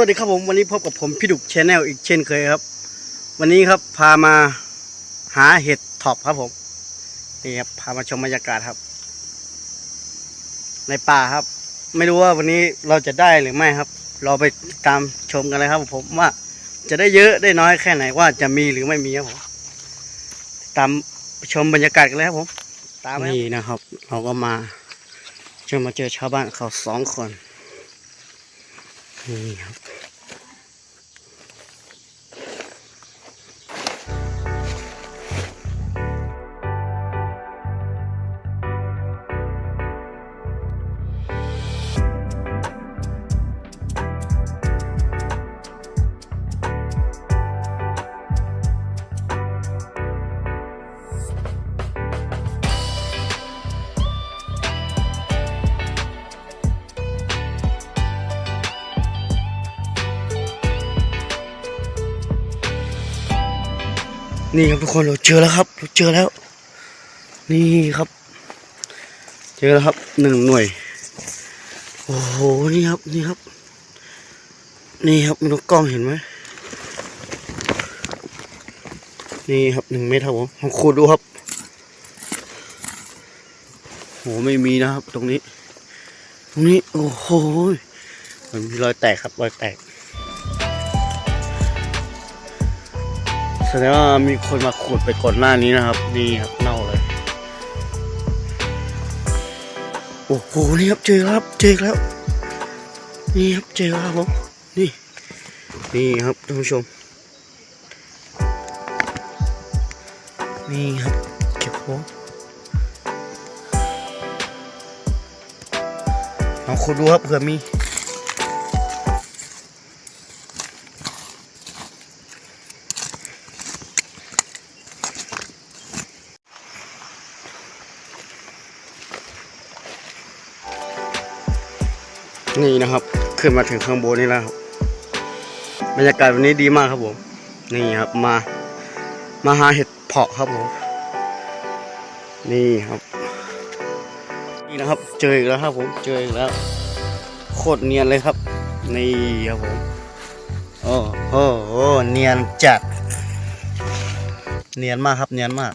วัสดีครับผมวันนี้พบกับผมพี่ดุกชแนลอีกเช่นเคยครับ วันนี้ครับพามาหาเห็ดท็อปครับผมนี่ครับพามาชมบรรยากาศครับ ในป่าครับ ไม่รู้ว่าวันนี้เราจะได้หรือไม่ครับเราไปตามชมกันเลยครับ ผมว่าจะได้เยอะได้น้อยแค่ไหนว่าจะมีหรือไม่มีครับผมตามชมบรรยากาศกันเลยครับผมตามนี่นะครับ เราก็มาจะมาเจอชาวบ้านเขาสองคน นี่ นี่ครับทุกคนเราเจอแล้วครับเราเจอแล้ว นี่ครับ เจอแล้วครับหนึ่งหน่วย โอ้โหนี่ครับนี่ครับ นี่ครับมันกล้องเห็นไหมนี่ครับหนึ่งเมตรครับผมลองคูดดูครับโหไม่มีนะครับ ตรงนี้ ตรงนี้ โอ้โหมันมีรอยแตกครับรอยแตก แสดงว่ามีคนมาขุดไปก่อนหน้านี้นะครับ นี่ครับเน่าเลย โอ้โห นี่ครับเจอครับ เจอแล้ว นี่ครับเจอแล้วครับผม นี่ นี่ครับท่านผู้ชม นี่ครับเก็บผมลองขุดดูครับเผื่อมี นี่นะครับ ขึ้นมาถึงข้างบนนี่แล้วครับบรรยากาศวันนี้ดีมากครับผม นี่ครับมา มาหาเห็ดเพาะครับผม นี่ครับนี่นะครับเจออีกแล้วครับผมเจออีกแล้วโคตรเนียนเลยครับ นี่ครับผมโอ้โหโอ้เนียนจัด เนียนมากครับเนียนมาก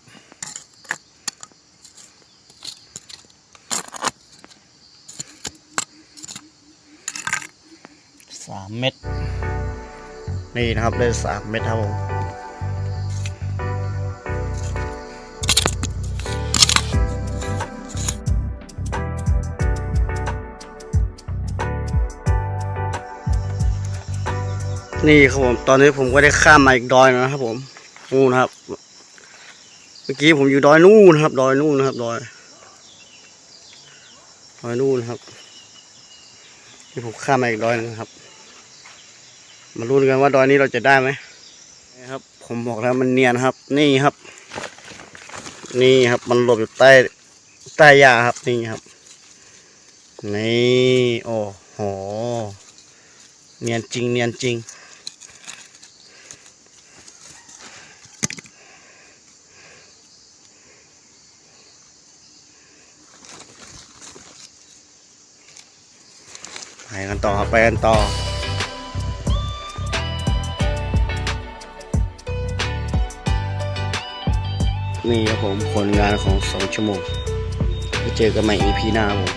สามเม็ดนี่นะครับได้สามเม็ดครับผมนี่ครับผม ตอนนี้ผมก็ได้ข้ามมาอีกดอยนะครับผมนู่นครับ เมื่อกี้ผมอยู่ดอยนู่นะครับ ดอยนู่นนะครับ ดอย ดอยนู่นะครับ ที่ผมข้ามมาอีกดอยหนึงครับ มาลุ้นกันว่าดอยนี้เราจะได้ไหมนี่ครับ ผมบอกแล้วมันเนียนครับ นี่ครับ นี่ครับ มันหลบอยู่ใต้ใต้หญ้าครับนี่ครับ นี่โอ้โหเนียนจริงเนียนจริง ไปกันต่อครับไปกันต่อ นี่ครับผมผลงานของสองชั่วโมงไปเจอกันใหม่ EP หน้าผม